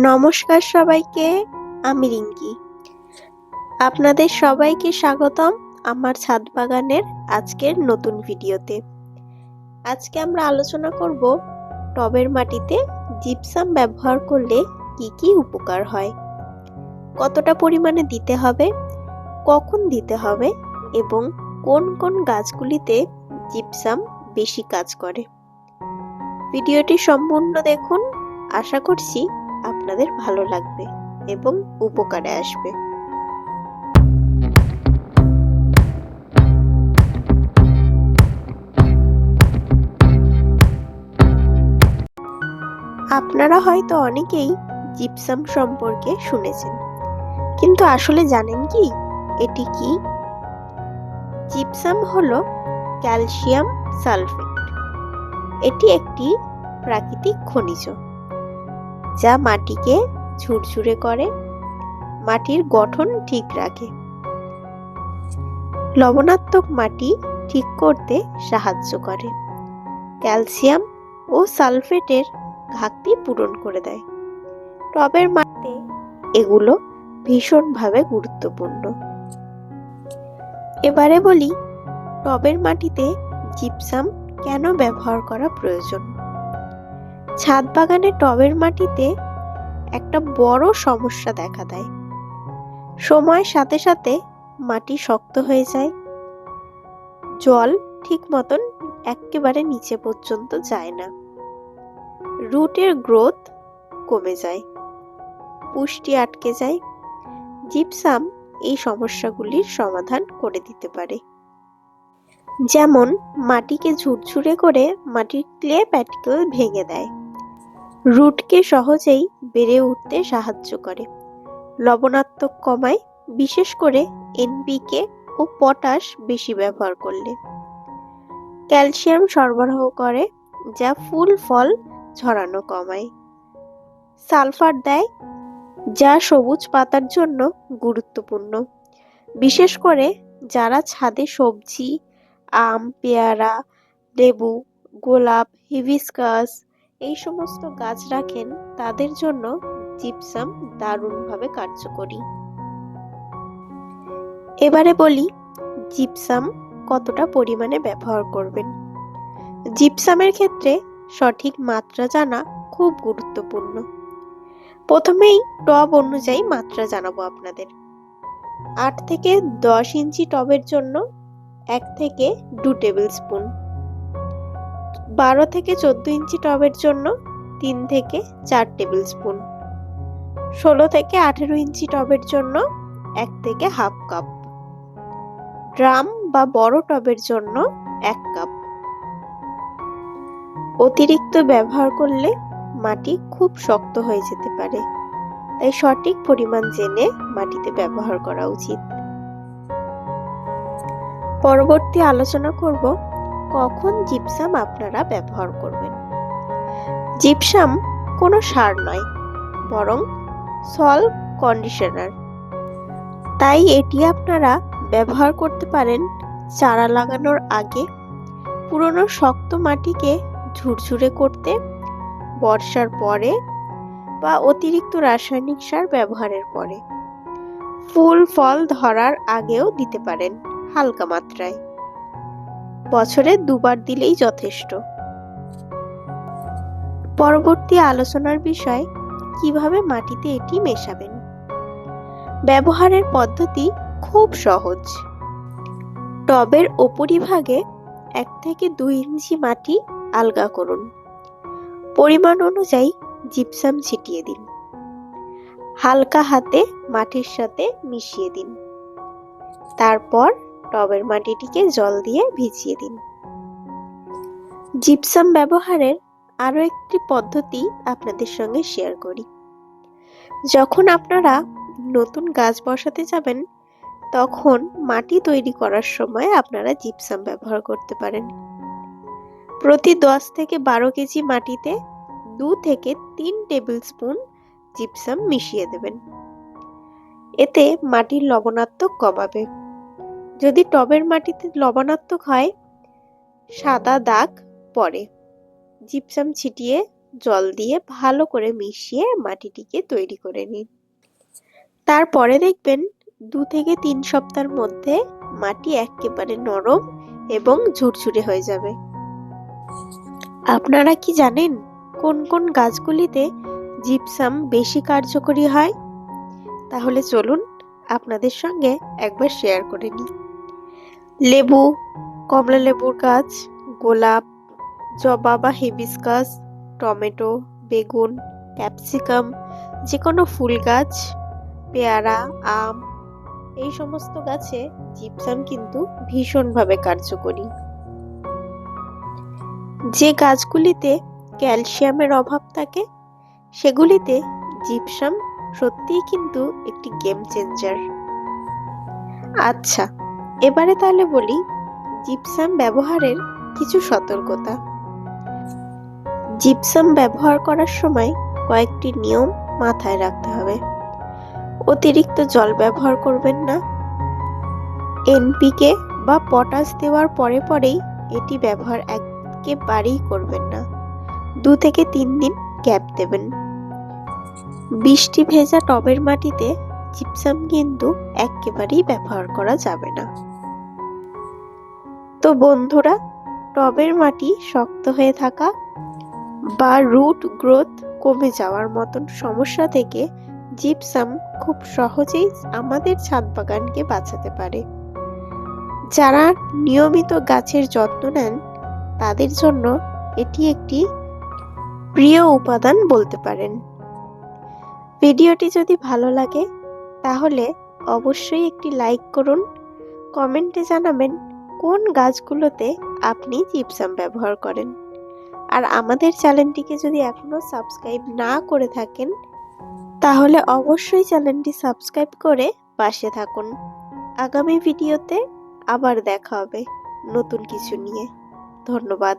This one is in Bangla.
নমস্কার সবাইকে, আমি রিঙ্কি। আপনাদের সবাইকে স্বাগতম আমার ছাদ বাগানের আজকের নতুন ভিডিওতে। আজকে আমরা আলোচনা করব টবের মাটিতে জিপসাম ব্যবহার করলে কি কি উপকার হয়, কতটা পরিমাণে দিতে হবে, কখন দিতে হবে এবং কোন কোন গাছগুলিতে জিপসাম বেশি কাজ করে। ভিডিওটি সম্পূর্ণ দেখুন, আশা করছি আপনাদের ভালো লাগবে এবং উপকারে আসবে। আপনারা হয়তো অনেকেই জিপসাম সম্পর্কে শুনেছেন, কিন্তু আসলে জানেন কি? এটি কি? জিপসাম হলো ক্যালসিয়াম সালফেট। এটি একটি প্রাকৃতিক খনিজ। যা মাটিকে ঝুরঝুরে করে, মাটির গঠন ঠিক রাখে। লবণাত্মক মাটি ঠিক করতে সাহায্য করে। ক্যালসিয়াম ও সালফেটের ঘাটতি পূরণ করে দেয়। টবের মাটিতে এগুলো ভীষণভাবে গুরুত্বপূর্ণ। এবারে বলি, টবের মাটিতে জিপসাম কেন ব্যবহার করা প্রয়োজন? ছাদ বাগানে টবের মাটিতে একটা বড় সমস্যা দেখা দেয়। সময়ের সাথে সাথে মাটি শক্ত হয়ে যায়। জল ঠিক মতন একেবারে নিচে পর্যন্ত যায় না। রুটের গ্রোথ কমে যায়। পুষ্টি আটকে যায়। জিপসাম এই সমস্যাগুলির সমাধান করে দিতে পারে। যেমন, মাটিকে ঝুরঝুরে করে মাটির ক্লে প্যাটিকেল ভেঙে দেয়। রুটকে সহজেই বেড়ে উঠতে সাহায্য করে। লবণাত্মক কমায়, বিশেষ করে এনপিকে ও পটাশ বেশি ব্যবহার করলে। ক্যালসিয়াম সরবরাহ করে, যা ফুল ফল ঝরানো কমায়। সালফার দেয়, যা সবুজ পাতার জন্য গুরুত্বপূর্ণ। বিশেষ করে যারা ছাদে সবজি, আম, পেয়ারা, লেবু, গোলাপ, হিবিস্কাস এই সমস্ত গাছ রাখেন, তাদের জন্য জিপসাম দারুণভাবে কার্যকরী। এবারে বলি, জিপসাম কতটা পরিমাণে ব্যবহার করবেন? জিপসামের ক্ষেত্রে সঠিক মাত্রা জানা খুব গুরুত্বপূর্ণ। প্রথমেই টব অনুযায়ী মাত্রা জানাব আপনাদের। আট থেকে দশ ইঞ্চি টবের জন্য এক থেকে দু টেবিল স্পুন। বারো থেকে চোদ্দ ইঞ্চি টবের জন্য তিন থেকে চার টেবিল স্পুন। ষোলো থেকে আঠেরো ইঞ্চি টবের জন্য এক থেকে হাফ কাপ। ড্রাম বা বড় টবের জন্য এক কাপ। অতিরিক্ত ব্যবহার করলে মাটি খুব শক্ত হয়ে যেতে পারে, তাই সঠিক পরিমাণ জেনে মাটিতে ব্যবহার করা উচিত। পরবর্তী আলোচনা করব কখন জিপসাম আপনারা ব্যবহার করবেন? জিপসাম কোনো সার নয়, বরং সল কন্ডিশনার। তাই এটি আপনারা ব্যবহার করতে পারেন চারা লাগানোর আগে। পুরনো শক্ত মাটিকে ঝুরঝুরে করতে, বর্ষার পরে বা অতিরিক্ত রাসায়নিক সার ব্যবহারের পরে। ফুল, ফল ধরার আগেও দিতে পারেন হালকা মাত্রায়। বছরে দুবার দিলেই যথেষ্ট। পরবর্তী আলোচনার বিষয়, কীভাবে মাটিতে এটি মেশাবেন? ব্যবহারের পদ্ধতি খুব সহজ। টবের ওপরিভাগে এক থেকে দুই ইঞ্চি মাটি আলগা করুন। পরিমাণ অনুযায়ী জিপসাম ছিটিয়ে দিন। হালকা হাতে মাটির সাথে মিশিয়ে দিন। তারপর টবের মাটিটিকে জল দিয়ে ভিজিয়ে দিন। জিপসাম ব্যবহারের আরও একটি পদ্ধতি আপনাদের সঙ্গে শেয়ার করি। যখন আপনারা নতুন গাছ বসাতে যাবেন, তখন মাটি তৈরি করার সময় আপনারা জিপসাম ব্যবহার করতে পারেন। প্রতি দশ থেকে বারো কেজি মাটিতে দু থেকে তিন টেবিল স্পুন জিপসাম মিশিয়ে দেবেন। এতে মাটির লবণাত্মক কমাবে। যদি টবের মাটিতে লবণাত্মক হয়, সাদা দাগ পড়ে। জিপসাম ছিটিয়ে জল দিয়ে ভালো করে মিশিয়ে মাটিটিকে তৈরি করে নিন। তারপরে দেখবেন দু থেকে তিন সপ্তাহের মধ্যে মাটি একেবারে নরম এবং ঝুরঝুরে হয়ে যাবে। আপনারা কি জানেন কোন কোন গাছগুলিতে জিপসাম বেশি কার্যকরী হয়? তাহলে চলুন আপনাদের সঙ্গে একবার শেয়ার করে নিই। লেবু, কমলা লেবুর গাছ, গোলাপ জবা বা হিবিস্কাস, টমেটো, বেগুন, ক্যাপসিকাম যে কোনো ফুল গাছ, পেয়ারা, আম, এই সমস্ত গাছে জিপসাম কিন্তু ভীষণভাবে কার্যকরী। যে গাছগুলিতে ক্যালসিয়ামের অভাব থাকে, সেগুলিতে জিপসাম সত্যিই কিন্তু একটি গেম চেঞ্জার আচ্ছা এবারে তাহলে বলি জিপসাম ব্যবহারের কিছু সতর্কতা। জিপসাম ব্যবহার করার সময় কয়েকটি নিয়ম মাথায় রাখতে হবে। অতিরিক্ত জল ব্যবহার করবেন না। এনপিকে বা পটাশ দেওয়ার পরে পরেই এটি ব্যবহার একেবারেই করবেন না। দু থেকে তিন দিন গ্যাপ দেবেন। বৃষ্টি ভেজা টবের মাটিতে জিপসাম কিন্তু একেবারেই ব্যবহার করা যাবে না। তো বন্ধুরা, টবের মাটি শক্ত হয়ে থাকা বা রুট গ্রোথ কমে যাওয়ার মতন সমস্যা থেকে জিপসাম খুব সহজেই আমাদের ছাদ বাগানকে বাঁচাতে পারে। যারা নিয়মিত গাছের যত্ন নেন, তাদের জন্য এটি একটি প্রিয় উপাদান বলতে পারেন। ভিডিওটি যদি ভালো লাগে, তাহলে অবশ্যই একটি লাইক করুন, কমেন্টে জানাবেন কোন গাছগুলোতে আপনি জিপসাম ব্যবহার করেন? আর আমাদের চ্যানেলটিকে যদি এখনও সাবস্ক্রাইব না করে থাকেন, তাহলে অবশ্যই চ্যানেলটি সাবস্ক্রাইব করে পাশে থাকুন। আগামী ভিডিওতে আবার দেখা হবে নতুন কিছু নিয়ে। ধন্যবাদ।